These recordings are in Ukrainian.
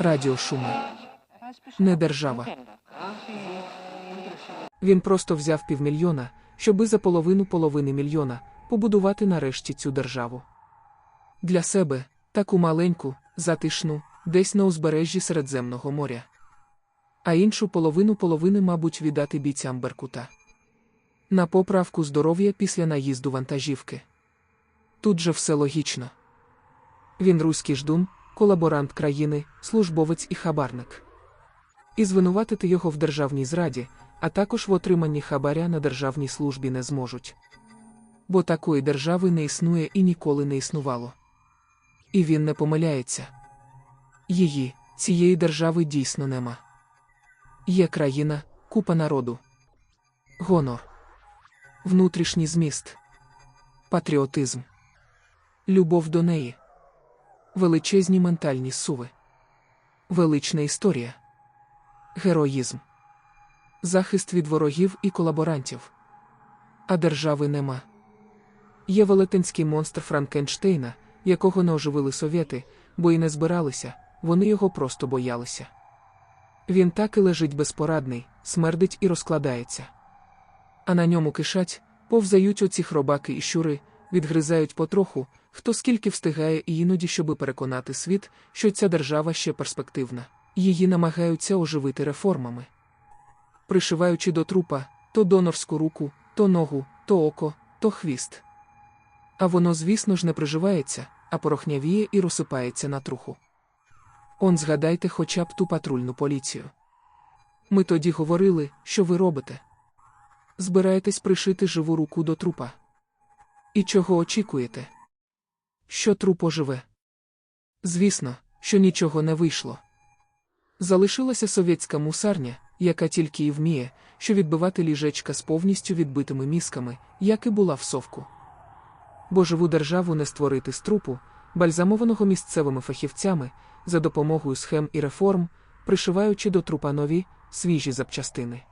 Радіошуми. Не держава. Він просто взяв півмільйона, щоби за половину половини мільйона побудувати нарешті цю державу. Для себе таку маленьку, затишну, десь на узбережжі Середземного моря. А іншу половину половини, мабуть, віддати бійцям Беркута. На поправку здоров'я після наїзду вантажівки. Тут же все логічно. Він руський ждун, колаборант країни, службовець і хабарник. І звинуватити його в державній зраді, а також в отриманні хабаря на державній службі не зможуть. Бо такої держави не існує і ніколи не існувало. І він не помиляється. Її, цієї держави дійсно нема. Є країна, купа народу, гонор, внутрішній зміст, патріотизм, любов до неї, величезні ментальні суви, велична історія, героїзм, захист від ворогів і колаборантів. А держави нема. Є велетенський монстр Франкенштейна, якого не оживили совєти, бо й не збиралися, вони його просто боялися. Він так і лежить безпорадний, смердить і розкладається. А на ньому кишать, повзають оці хробаки і щури, відгризають потроху, хто скільки встигає і іноді, щоби переконати світ, що ця держава ще перспективна. Її намагаються оживити реформами. Пришиваючи до трупа то донорську руку, то ногу, то око, то хвіст. А воно, звісно ж, не приживається, а порохнявіє і розсипається на труху. Он згадайте хоча б ту патрульну поліцію. Ми тоді говорили, що ви робите. Збираєтесь пришити живу руку до трупа. І чого очікуєте? Що труп оживе? Звісно, що нічого не вийшло. Залишилася совєтська мусарня, яка тільки і вміє, що відбивати ліжечка з повністю відбитими мізками, як і була в совку. Бо живу державу не створити з трупу, бальзамованого місцевими фахівцями, за допомогою схем і реформ, пришиваючи до трупа нові, свіжі запчастини.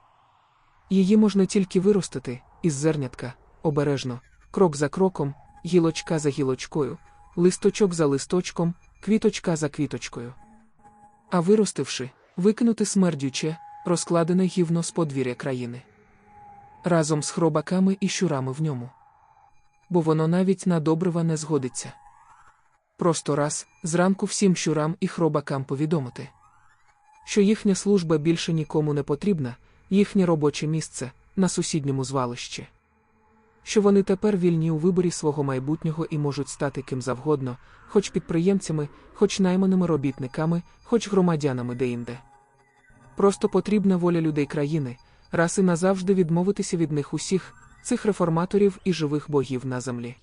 Її можна тільки виростити із зернятка, обережно, крок за кроком, гілочка за гілочкою, листочок за листочком, квіточка за квіточкою. А виростивши, викинути смердюче, розкладене гівно з подвір'я країни. Разом з хробаками і щурами в ньому. Бо воно навіть на добрива не згодиться. Просто раз, зранку всім щурам і хробакам повідомити, що їхня служба більше нікому не потрібна, їхнє робоче місце на сусідньому звалищі. Що вони тепер вільні у виборі свого майбутнього і можуть стати ким завгодно, хоч підприємцями, хоч найманими робітниками, хоч громадянами деінде. Просто потрібна воля людей країни, раз і назавжди відмовитися від них усіх, цих реформаторів і живих богів на землі.